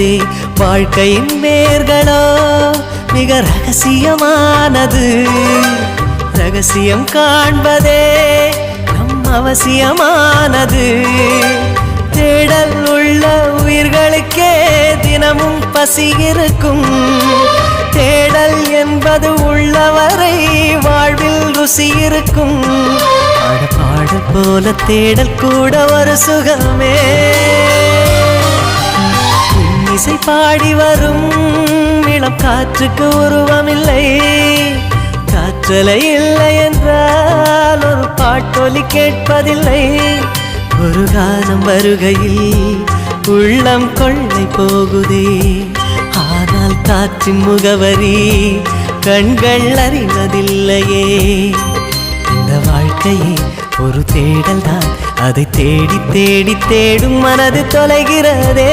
வந்ததே வாழ்க்கையின் வேர்களோ மிக ரகசியமானது. ரகசியம் காண்பதே நம் அவசியமானது. தேடல் உள்ள உயிர்களுக்கே தினமும் பசி இருக்கும். தேடல் என்பது உள்ளவரை வாழ்வில் ருசி இருக்கும். பாடு போல தேடல் கூட ஒரு சுகமே. இசை பாடி வரும். இளம் காற்றுக்கு உருவமில்லை. காற்றலை இல்லை என்றால் ஒரு பாட்டொலி கேட்பதில்லை. ஒரு காலம் வருகையில் உள்ளம் கொள்ளை போகுதே. ஆனால் காற்றின் முகவரி கண்கள் அறிவதில்லையே. இந்த வாழ்க்கையே ஒரு தேடல் தான் அதை தேடி தேடி தேடும் மனது தொலைகிறதே.